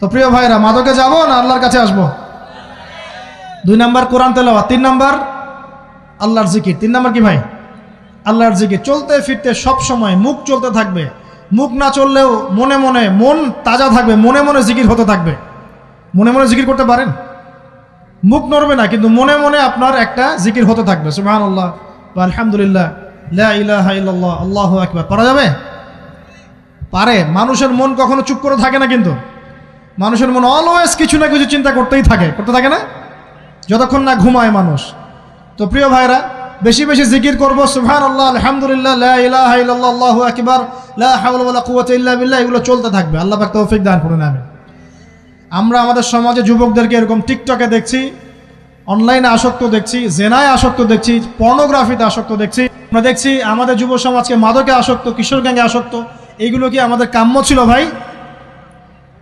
তো প্রিয় ভাইরা, মাদকে যাব না আল্লাহর কাছে আসব? দুই নাম্বার কোরআন তেলাওয়া তিন নাম্বার আল্লাহর জিকির। তিন নাম্বার কি ভাই? আল্লাহর জিকির। চলতে ফিরতে সব সময় মুখ চলতে থাকবে। মুখ না চললেও মনে মনে মন তাজা থাকবে, মনে মনে জিকির হতে থাকবে। মনে মনে জিকির করতে পারেন? মুখ নড়বে না, কিন্তু মনে মনে আপনার একটা জিকির হতে থাকবে। সুবহান আল্লাহ বা আলহামদুলিল্লাহ আল্লাহু আকবার। পারা যাবে? পারে। মানুষের মন কখনো চুপ করে থাকে না কিন্তু। মানুষের মন অলওয়েজ কিছু না কিছু চিন্তা করতেই থাকে, করতে থাকে না? যতক্ষণ না ঘুমায় মানুষ। তো প্রিয় ভাইরা, বেশি বেশি জিকির করব সুবহান আল্লাহ আলহামদুলিল্লাহ আল্লাহু আকবার ইল্লা এগুলো চলতে থাকবে। আল্লাহ পাক তৌফিক দান করুন আমি আমরা আমাদের সমাজে যুবকদেরকে এরকম টিকটকে দেখছি, অনলাইনে আসক্ত দেখছি, জেনায় আসক্ত দেখছি, পর্নোগ্রাফিতে আসক্ত দেখছি। আমরা দেখছি আমাদের যুব সমাজকে মাদকে আসক্ত, কিশোর গ্যাংয়ে আসক্ত। এইগুলো কি আমাদের কাম্য ছিল ভাই?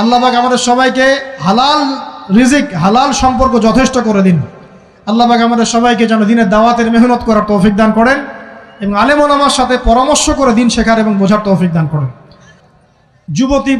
আল্লাহ পাক আমাদের সবাইকে হালাল রিজিক, হালাল সম্পর্ক যথেষ্ট করে দিন। আল্লাহ পাক আমাদের সবাইকে যেন দিনের দাওয়াতের মেহনত করার তৌফিক দান করেন এবং আলেমন আমার সাথে পরামর্শ করে দিন শেখার এবং বোঝার তৌফিক দান করেন। যুবতী